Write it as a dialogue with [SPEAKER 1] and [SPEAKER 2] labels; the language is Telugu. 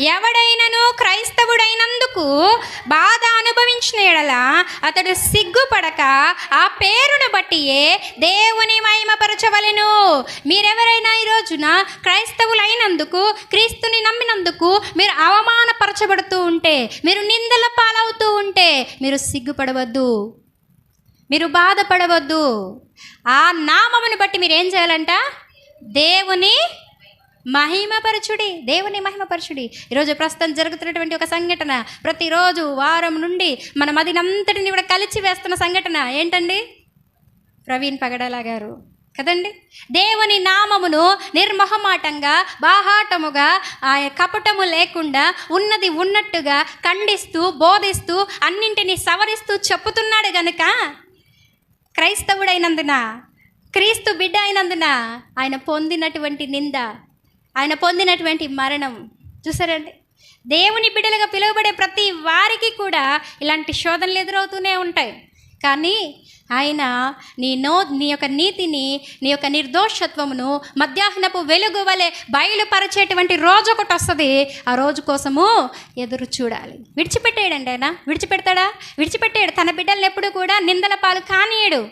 [SPEAKER 1] ఎవడైనను క్రైస్తవుడైనందుకు బాధ అనుభవించిన ఎడల అతడు సిగ్గుపడక ఆ పేరును బట్టియే దేవుని మహిమపరచవలెను. మీరెవరైనా ఈ రోజున క్రైస్తవులైనందుకు క్రీస్తుని నమ్మినందుకు మీరు అవమానపరచబడుతూ ఉంటే మీరు నిందల పాలవుతూ ఉంటే మీరు సిగ్గుపడవద్దు. మీరు బాధపడవద్దు. ఆ నామమును బట్టి మీరు ఏం చేయాలంట? దేవుని మహిమపరచుడి దేవుని మహిమపరచుడి. ఈరోజు ప్రస్తుతం జరుగుతున్నటువంటి ఒక సంఘటన. ప్రతిరోజు వారం నుండి మన మదినంతటిని కూడా కలిసి వేస్తున్న సంఘటన. ఏంటండి? ప్రవీణ్ పగడాల గారు. కదండి? దేవుని నామమును నిర్మహమాటంగా బాహాటముగా ఆ కపటము లేకుండా ఉన్నది ఉన్నట్టుగా ఖండిస్తూ బోధిస్తూ అన్నింటినీ సవరిస్తూ చెప్పుతున్నాడు గనుక క్రైస్తవుడైనందున క్రీస్తు బిడ్డ అయినందున ఆయన పొందినటువంటి నింద ఆయన పొందినటువంటి మరణం. చూసారండి? దేవుని బిడ్డలుగా పిలువబడే ప్రతి వారికి కూడా ఇలాంటి శోధనలు ఎదురవుతూనే ఉంటాయి. కానీ ఆయన నీ నో నీ యొక్క నీతిని నీ యొక్క నిర్దోషత్వమును మధ్యాహ్నపు వెలుగు వలె బయలుపరచేటువంటి రోజు ఒకటి వస్తుంది. ఆ రోజు కోసము ఎదురు చూడాలి. విడిచిపెట్టేయడండి ఆయన. విడిచిపెడతాడా? విడిచిపెట్టాడు తన బిడ్డలను ఎప్పుడు కూడా నిందల పాలు కానీయడు.